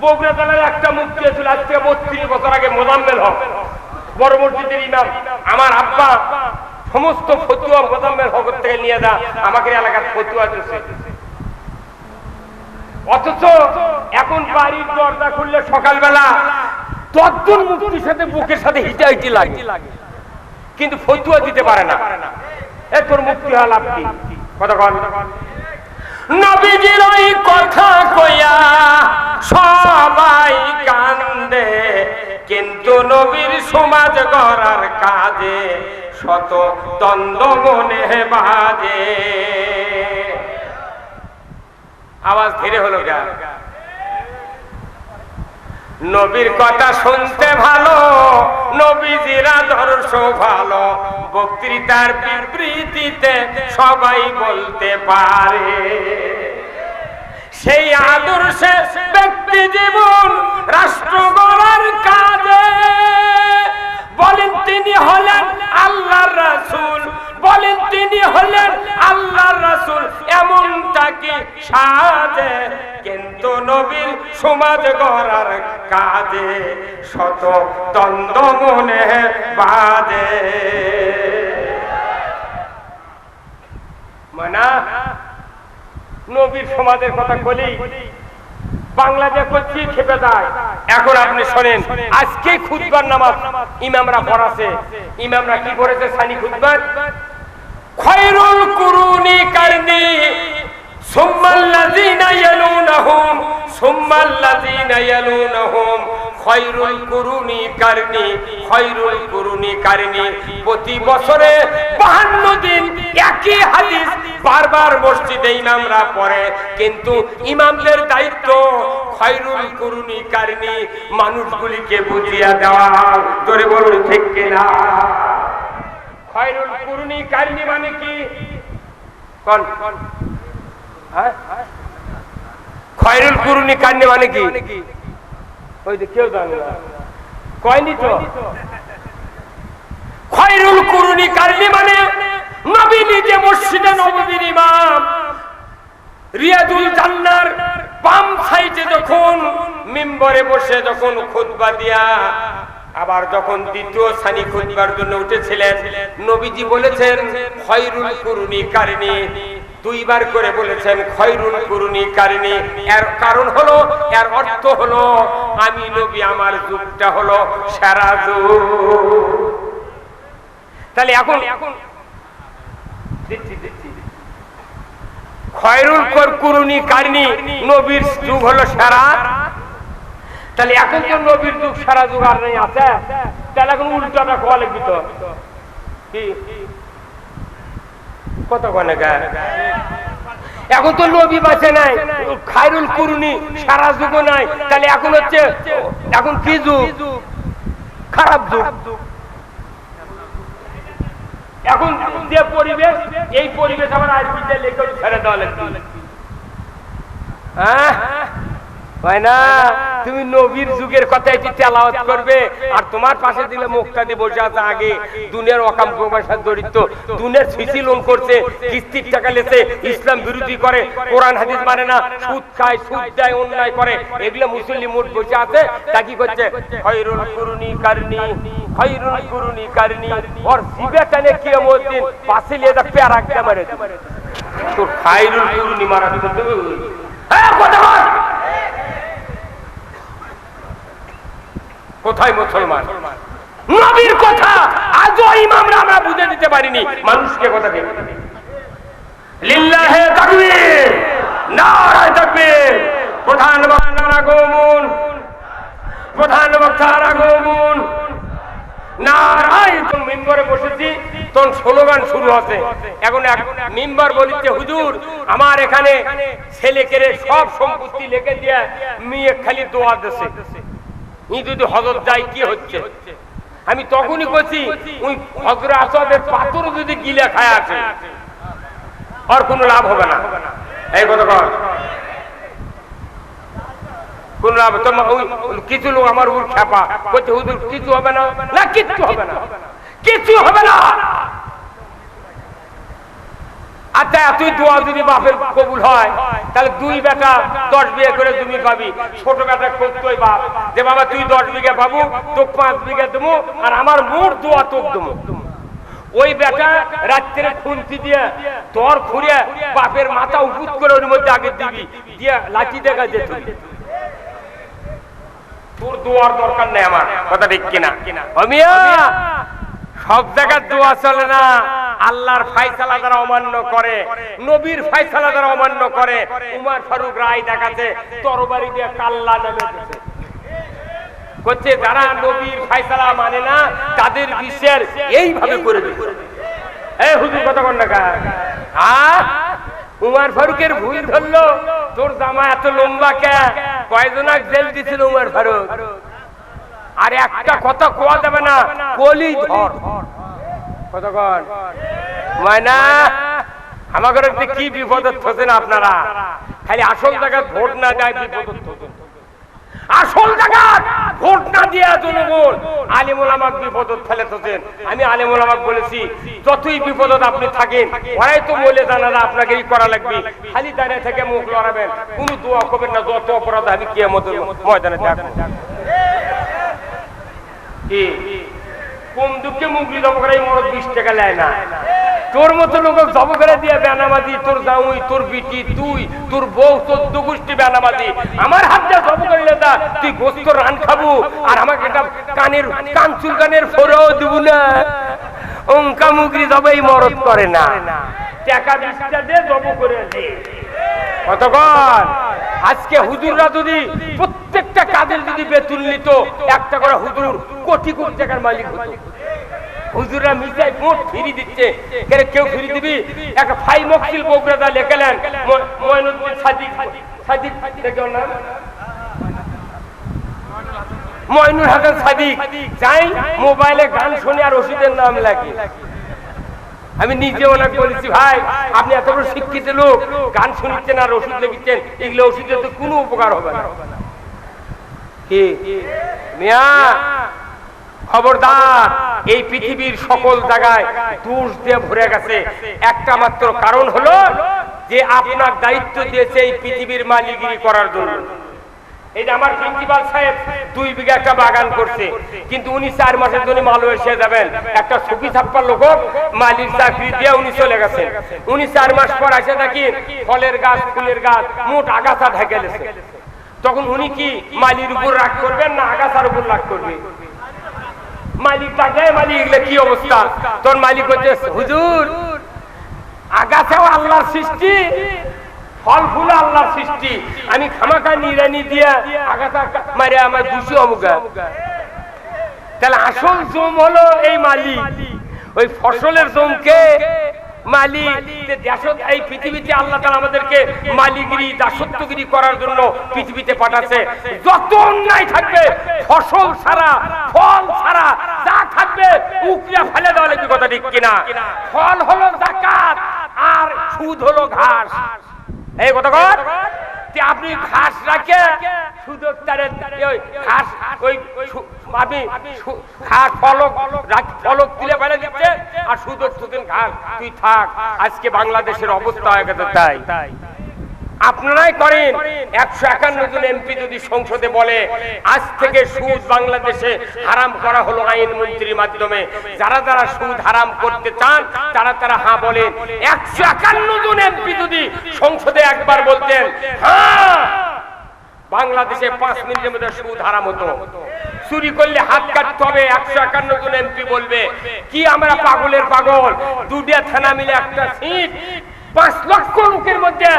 বগুড়া জেলার একটা মুক্তি ছিল আজ থেকে বত্রিশ বছর আগে মোজাম্মেল হক। ইমাম, আমার আব্বা সমস্ত ফতুয়া মোজাম্মেল হক থেকে নিয়ে আমাকে এলাকার ফতুয়া দিচ্ছে অথচ এখন বাড়ির দরজা খুললে সকালবেলা তদ্দুর মুক্তির সাথে বুকের সাথে হিটাহিটি লাগে। কিন্তু ফতুয়া দিতে পারে না। এ তোর মুক্তি হল আপনি কথা নবীজির ওই কথা কইয়া সবাই কান্দে। কিন্তু নবীর সমাজ গড়ার কাজে শত দ্বন্দ্ব মনে বাজে। আওয়াজ ধীরে হলো গা। নবীর কথা শুনতে ভালো, নবীজির আদর্শ ভালো বক্তৃতার বিবৃতিতে সবাই বলতে পারে। সেই আদর্শে ব্যক্তি জীবন রাষ্ট্র গড়ার কাজে। বলেন তিনি হলেন আল্লাহর রাসূল বলেন, তিনি হলেন আল্লাহর রাসূল। এমনটা কি সাজে? কিন্তু নবীর সমাজ গড়ার কাজে শত দ্বন্দ্ব মনে বাজে। মানা, নবীর সমাজের কথা বলি, বাংলাদেশ খেপে যায়। এখন আপনি শোনেন, আজকে নামাজ ইমামরা ইমামরা কি করেছে সানি খয়রুল কুরুনি কারনি, সুম্মাল্লাযিনা ইয়ালুনাহুম সুম্মাল্লাযিনা ইয়ালুনাহুম খয়রুল কুরুনি কারনি, খয়রুল কুরুনি কারনি। প্রতি বছরে 52 দিন একই হাদিস বারবার মসজিদে ইমামরা পড়ে, কিন্তু ইমামদের দায়িত্ব খয়রুল কুরুনি কারনি, মানুষগুলিকে বুঝিয়ে দেওয়া। তোরে বলুন, ঠিক কিনা? খয়রুল কুরুনি কারনি মানে কি? কোন। হ্যাঁ? কুরুনি মানে কি? ওই যে কেউ জানে না। কয়নি তো? খয়রুল কুরুনি কারনি মানে নবী নিজে মসজিদে নববীর ইমাম। রিয়াদুল জান্নার বাম সাইডে যখন মিম্বরে বসে যখন খুতবা দিয়া আবার যখন দ্বিতীয় সানি খুতবার জন্য উঠেছিলেন, নবীজি বলেছেন, খয়রুল কুরুনি কারণী। দুইবার করে বলেছেন, খয়রুল কুরুনি কারণী। এর কারণ হলো, এর অর্থ হলো, আমি নবী, আমার যুগটা হলো সেরা যুগ। তাহলে এখন এখন দিচ্ছি দিচ্ছি খয়রুল কর কুরুনি কারণী নবীর যুগ হলো সারা তাহলে এখন তো নবীর যুগ সারা যুগ আর নেই, আছে? তাহলে এখন উল্টাটা কোয়া লিখবি তো। কত কনে এখন তো নবী বাঁচে নাই, খায়রুল কুরুনি সারা যুগ নাই, তাহলে এখন হচ্ছে, এখন কি যুগ? খারাপ যুগ। এখন যে পরিবেশ, এই পরিবেশ আমার আরবিতে লেখে ছেড়ে দেওয়া লাগবে। হ্যাঁ? হয় না? তুমি নবীর যুগের কথা এটি তেলাওয়াত করবে? আর তোমার পাশে দিলে দিয়ে বসে আছে আগে। দুনিয়ার অকাম প্রবাসার জড়িত দুনিয়ার সিসি লোন করছে, কিস্তির টাকা লেছে, ইসলাম বিরোধী করে, কোরআন, হাদিস মানে না, সুদ খায়, সুদ দেয়, অন্যায় করে। এগুলো মুসলিম মোট বসে আছে, তা কি করছে? খৈরুল কুরুনি কারনি, খৈরুল কুরুনি কারনি। ওর জিবে টানে কিয়ামত দিন পাশে লিয়ে যা প্যারাক দিয়ে মারে তোর খাইরুল কুরুনি মারা দেবে। হ্যাঁ কথা বল। কোথায় মুসলমান? নবীর কথা আজও ইমামরা আমরা বুঝে দিতে পারিনি। মানুষকে কথা কে লিল্লাহে তাকবীর, নারায়ে তাকবীর, প্রধান বক্তার আগমন, প্রধান বক্তার আগমন। নারায় তুমি মিম্বরে বসেছি তখন স্লোগান শুরু হচ্ছে এখন এক মিম্বার বলিচ্ছে হুজুর, আমার এখানে ছেলে কেড়ে সব সম্পত্তি লেগে দিয়ে, মেয়ে খালি দোয়া দেশে যদি যায় কি হচ্ছে? আমি তখনই করছি ওই হজর আসাদের পাথর যদি গিলে খায় আছে আর কোনো লাভ হবে না। এই কথা কোন। লাভ তোমার ওই কিছু লোক আমার উপর খেপা বলছে হুজুর কিছু হবে না? না কিচ্ছু হবে না। কিছু হবে না। আচ্ছা দোয়া যদি বাপের কবুল হয়, তাহলে দুই বেটা দশ করে তুমি পাবি। ছোট বেটা করতোই বাপ। যে বাবা, তুই দশ বিঘা পাবো তো পাঁচ বিঘা দেবো, আর আমার মোট দোয়া তোক দেবো। ওই বেটা রাত্রে দিয়ে তোর বাপের মাথা উপুত করে ওর মধ্যে আগে দিবি, দিয়ে লাঠি দেখা যেত তোর দোয়ার দরকার নেই আমার, কথা ঠিক কিনা? সব জায়গার দোয়া চলে না। আল্লাহর ফাইসালা দ্বারা অমান্য করে, নবীর ফাইসালা দ্বারা অমান্য করে। উমার ফারুক রায় দেখাচ্ছে, তরবারি দিয়ে কাল্লা নামে। করছে যারা নবীর ফাইসালা মানে না, তাদের বিশ্বের এইভাবে করে হুজুর, কথা না? উমার ফারুকের ভুল ধরলো। তোর জামা এত লম্বা কে? কয়জনাক জেল দিছিল উমার ফারুক? আর একটা কথা কোয়া যাবে না, কলি ধর। কতক্ষণ? ময়না আমাদের কি বিপদত ফসেন আপনারা? খালি আসল জায়গায় ভোট না দেয় বিপদত ফসেন আসল জায়গা ভোট না দিয়া জনগণ। আলিমুল আমাক বিপদত ফেলে থাকেন আমি আলিমুল আমাক বলেছি যতই বিপদত আপনি থাকেন ওরাই তো বলে জানারা আপনাকে এই করা লাগবে। খালি দাঁড়িয়ে থেকে মুখ লড়াবেন কোনো দোয়া করবেন না যত অপরাধ আমি কে মতো ময়দানে দেখব। কি? কোন দুঃখে মুগলি জব করে মরদ বিশ টাকা নেয় না। তোর মতো লোক জব করে দিয়ে বেনামাজি তোর জাউই, তোর বিটি, তুই, তোর বউ, তোর দুগুষ্টি বেনামাজি আমার হাত দিয়ে জব করিলে তা তুই গোস্ত রান খাব, আর আমাকে একটা কানের, কান চুলকানের ফোরাও দিব না। অঙ্কা মুগরি জবাই মরদ করে না। টাকা বিশটা দিয়ে জব করে দে। কতক্ষণ আজকে হুজুররা যদি প্রত্যেকটা কাজের যদি বেতন নিত, একটা করে হুজুর কোটি কোটি টাকার মালিক হতো। মোবাইলে গান শুনে আর ওষুধের নাম লাগে। আমি নিজে ওনাকে বলেছি, ভাই, আপনি এত বড় শিক্ষিত লোক। গান শুনিচ্ছেন আর ওষুধ লেগেছেন এগুলো ওষুধে তো কোনো উপকার হবে না। খবরদার, এই পৃথিবীর সকল জায়গায় দোষ দিয়ে ভরে গেছে। একটা মাত্র কারণ হলো যে আপনার দায়িত্ব দিয়েছে এই পৃথিবীর মালিগিরি করার জন্য। দুই বিঘা একটা বাগান করছে, কিন্তু উনি চার মাসের জন্য মালয়েশিয়া যাবেন। একটা লোক চাকরি দিয়ে উনি চলে গেছেন। উনি চার মাস পর ফলের গাছ, ফুলের গাছ, মোট আগাছা ঢেকে গেছে তখন উনি কি মালির উপর রাগ করবেন না আগাছার উপর রাগ করবে? মালিক ডাকে মালিক কি অবস্থা? তোর মালিক হচ্ছে হুজুর, আগাছাও আল্লাহর সৃষ্টি ফল ফুল আল্লাহর সৃষ্টি। আমি খামাখা নিরানি দিয়া আগাছা মারে আমার দুশো অমুকা তাহলে আসল জম হলো এই মালিক। ওই ফসলের জমকে পৃথিবীতে পাঠাচ্ছে। যত অন্যায় থাকবে, ফসল ছাড়া, ফল ছাড়া, যা থাকবে উকড়ে ফেলে দেওয়া লাগবে, কথা কিনা? ফল হলো জাকাত, আর সুদ হলো ঘাস। এই কথা যে আপনি ঘাস রাখে সুযোগ তারে ওই ঘাস, ওই আপনি ঘাস ফলক ফলক তুলে ফেলে দিচ্ছে, আর সুযোগ সুদিন ঘাস। তুই থাক, আজকে বাংলাদেশের অবস্থা হয়ে গেছে তাই। আপনারাই করেন। একশো একান্ন জন এমপি যদি সংসদে বলে, আজ থেকে সুদ বাংলাদেশে হারাম করা হলো আইন মন্ত্রীর মাধ্যমে। যারা যারা সুদ হারাম করতে চান, তারা তারা হ্যাঁ বলেন একশো একান্ন জন এমপি যদি সংসদে একবার বলতেন হ্যাঁ বাংলাদেশে পাঁচ মিনিটের মধ্যে সুদ হারাম হতো। চুরি করলে হাত কাটতে হবে। একশো একান্ন জন এমপি বলবে, কি আমরা পাগলের পাগল? দুটিয়া থানা মিলে একটা সিট। পাঁচ লক্ষ লোকের মধ্যে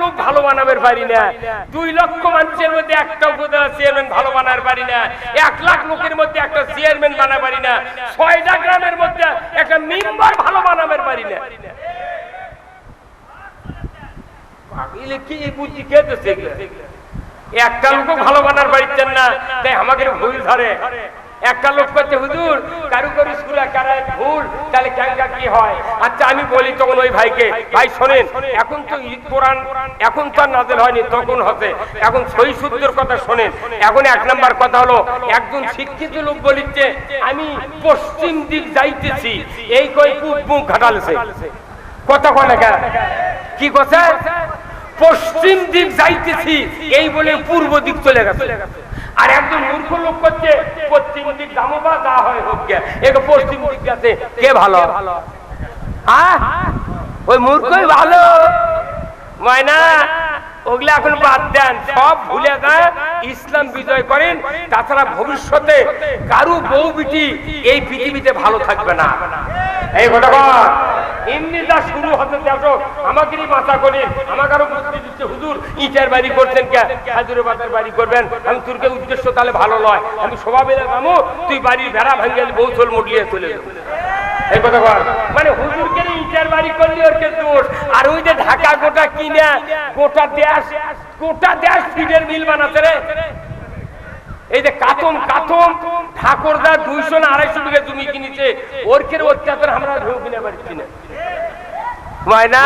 লোক ভালো বানাবের পারি না। দুই লক্ষ মানুষের মধ্যে একটা উপজেলা চেয়ারম্যান ভালো বানার পারি না। এক লাখ লোকের মধ্যে একটা চেয়ারম্যান বানা পারি না। ছয়টা গ্রামের মধ্যে একটা মেম্বার ভালো বানাবের পারি না। একটা লোক ভালো বানার পারছেন না। তাই আমাকে ভুল ধরে। একটা লোক করছে হুজুর কারুকরি স্কুলে কারা ভুল, তাহলে ক্যাঙ্কা কি হয়? আচ্ছা আমি বলি তখন ওই ভাইকে, ভাই, শোনেন, এখন তো ঈদ কোরআন, এখন তো নাজেল হয়নি, তখন হতে এখন সই সূত্রের কথা শোনেন। এখন এক নাম্বার কথা হলো, একজন শিক্ষিত লোক বলিচ্ছে, আমি পশ্চিম দিক যাইতেছি, এই কই পূব মুখ ঘাটালছে। কথা কয় না কি কথা পশ্চিম দিক যাইতেছি, এই বলে পূর্ব দিক চলে গেছে। আর একজন মূর্খ লোক পশ্চিম দিক দামো বা যা হয় হোক পশ্চিম দিক গেছে, কে ভালো? হ্যাঁ? ওই মূর্খই ভালো। ময়না, ওগুলা এখন বাদ দেন, সব ভুলে ইসলাম বিজয় করেন, তাছাড়া ভবিষ্যতে কারু বউ বিটি এই পৃথিবীতে ভালো থাকবে না। এই কর এমনি শুরু হতে দেখো আমাকেরই মাথা করেন আমাকে আরও বুঝতে দিচ্ছে, হুজুর, ইটের বাড়ি করছেন কে? হাজুরের বাতার বাড়ি করবেন। আমি তোরকে উদ্দেশ্য তাহলে ভালো নয় আমি স্বভাবের নামো তুই বাড়ির ভেড়া ভাঙ্গেল বউ চল মুটলিয়ে চলে মানে হুজুরকে ইটার বাড়ি করলি ওর কে দোষ? আর ওই যে ঢাকা গোটা কিনে, গোটা দেশ গোটা দেশ ফিডের মিল বানাতে রে। এই যে কাতম কাতম, ঠাকুরদা দুইশো না আড়াইশো বিঘা জমি কিনেছে। ওর কে অত্যাচার, আমরা কিনে। ময়না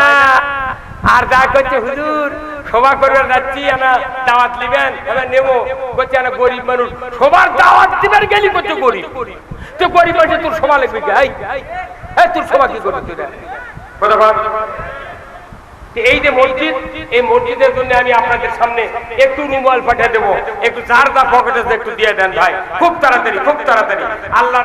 আর যা করছে হুজুর সভা করবে যাচ্ছি না দাওয়াত নিবেন এবার নেব। করছে না গরিব মানুষ সবার দাওয়াত দিবেন গেলি করছে গরিব? তো গরিব মানুষ তোর তোর কি করবি তুই এই যে মসজিদ এই মসজিদের জন্য আমি আপনাদের সামনে একটু মোবাইল পাঠিয়ে দেবো। একটু যার যা পকেটে একটু দিয়ে দেন ভাই। খুব তাড়াতাড়ি খুব তাড়াতাড়ি। আল্লাহর